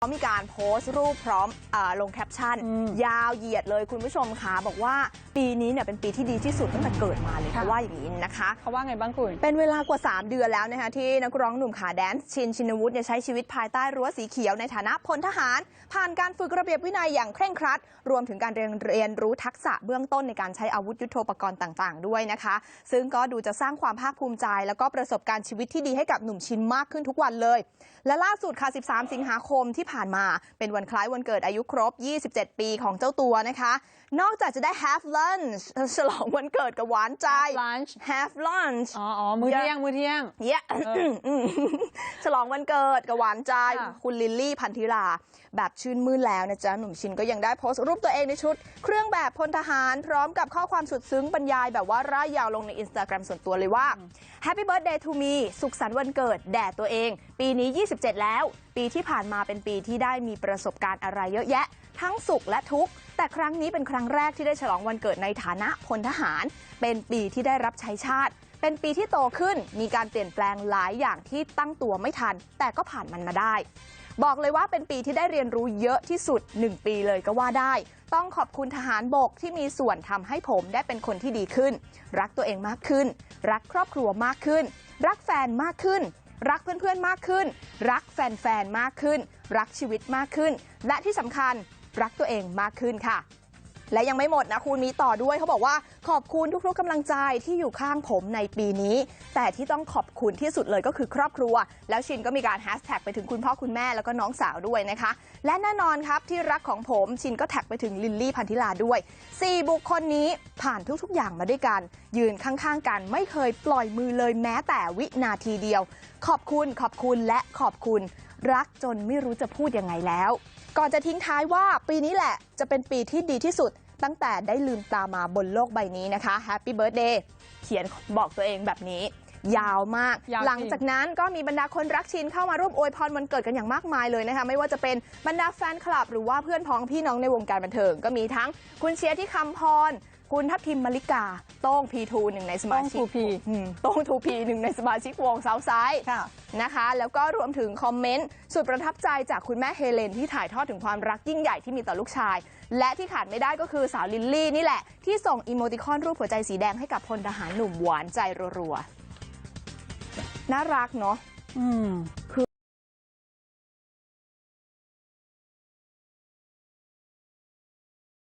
เขามีการโพสต์รูปพร้อมอาลงแคปชั่นอืมยาวเหยียดเลยคุณผู้ชมค่ะบอกว่าปีนี้เนี่ยเป็นปีที่ดีที่สุดตั้งแต่เกิดมาเลยค่ะเขาว่าอย่างนี้นะคะเขาว่าไงบ้างคุณ เป็นเวลากว่า 3 เดือนแล้วนะคะที่นักร้องหนุ่มขาแดนซ์ชินชินวุฒิเนี่ยใช้ชีวิตภายใต้รั้วสีเขียวในฐานะพลทหาร ผ่านการฝึกระเบียบวินัยอย่างเคร่งครัด รวมถึงการเรียนเรียนรู้ทักษะเบื้องต้นในการใช้อาวุธยุโทโธปกรณ์ต่าง ๆ ด้วยนะคะ ซึ่งก็ดูจะสร้างความภาคภูมิใจ แล้วก็ประสบการณ์ชีวิตที่ดีให้กับหนุ่มชินมากขึ้นทุกวันเลย และล่าสุดค่ะ 13 สิงหาคมที่ผ่านมา เป็นวันคล้ายวันเกิดอายุครบ 27 ปีของเจ้าตัวนะคะ นอกจากจะได้ have lunch ฉลองวันเกิดกับหวานใจ Have lunch have lunch อ๋ออ๋อมือเที่ยง มือเที่ยง เย้ฉลองวันเกิดกับหวานใจค่ะคุณลิลลี่พันธิลา แบบชื่นมื่นแล้วนะจ๊ะ หนุ่มชินก็ยังได้โพสต์รูปตัวเองในชุด เครื่องแบบพลทหารพร้อมกับข้อความสุดซึ้งบรรยายแบบว่าร่ายยาวลงในอินสตาแกรมส่วนตัวเลยว่า Happy Birthday to me สุขสันต์วันเกิดแด่ตัวเอง ปีนี้ 27 แล้ว ปีที่ผ่านมาเป็นปีที่ได้มีประสบการณ์อะไรเยอะแยะทั้งสุขและทุกข์แต่ครั้งนี้เป็นครั้งแรกที่ได้ฉลองวันเกิดในฐานะพลทหาร เป็นปีที่ได้รับใช้ชาติ เป็นปีที่โตขึ้นมีการเปลี่ยนแปลงหลายอย่างที่ตั้งตัวไม่ทัน แต่ก็ผ่านมันมาได้ บอกเลยว่าเป็นปีที่ได้เรียนรู้เยอะที่สุด 1 ปีเลยก็ว่าได้ ต้องขอบคุณทหารบกที่มีส่วนทำให้ผมได้เป็นคนที่ดีขึ้น รักตัวเองมากขึ้น รักครอบครัวมากขึ้น รักแฟนมากขึ้น รักเพื่อนมากขึ้นรักแฟนมากขึ้นรักชีวิตมากขึ้นและที่สำคัญรักตัวเองมากขึ้นค่ะ และยังไม่หมดนะคุณมีต่อด้วยเขาบอกว่าขอบคุณทุกๆกำลังใจที่อยู่ข้างผมในปีนี้ แต่ที่ต้องขอบคุณที่สุดเลยก็คือครอบครัว แล้วชินก็มีการแฮชแท็กไปถึงคุณพ่อคุณแม่แล้วก็น้องสาวด้วยนะคะ และแน่นอนครับที่รักของผมชินก็แท็กไปถึงลิลลี่พันธิลาด้วย 4 บุคคลนี้ผ่านทุกๆ อย่างมาด้วยกัน ยืนข้างๆกันไม่เคยปล่อยมือเลยแม้แต่วินาทีเดียว ขอบคุณขอบคุณและขอบคุณ รักจนไม่รู้จะพูดยังไงแล้วก่อนจะทิ้งท้ายว่าปีนี้แหละจะเป็นปีที่ดีที่สุดตั้งแต่ได้ลืมตามาบนโลกใบนี้นะคะ Happy Birthday เขียนบอกตัวเองแบบนี้ ยาวมากยาวจริงหลังจากนั้นก็มีบรรดาคนรักชินเข้ามาร่วมอวยพรวันเกิดกันอย่างมากมายเลยนะคะ ไม่ว่าจะเป็นบรรดาแฟนคลับ หรือว่าเพื่อนพ้องพี่น้องในวงการบันเทิง ก็มีทั้งคุณเชียร์ที่คำพร คุณทัพทิมมาริกา โต้งพีทูหนึ่งในสมาชิกโต้ง 2P อืมโต้งทูพีหนึ่งในสมาชิกวงเซาไซด์ค่ะนะคะ แล้วก็รวมถึงคอมเมนต์สุดประทับใจจากคุณแม่เฮเลนที่ถ่ายทอดถึงความรักยิ่งใหญ่ที่มีต่อลูกชาย และที่ขาดไม่ได้ก็คือสาวลิลลี่นี่แหละ ที่ส่งอีโมติคอนรูปหัวใจสีแดงให้กับพลทหารหนุ่มหวานใจรัวๆน่ารักเนาะอืม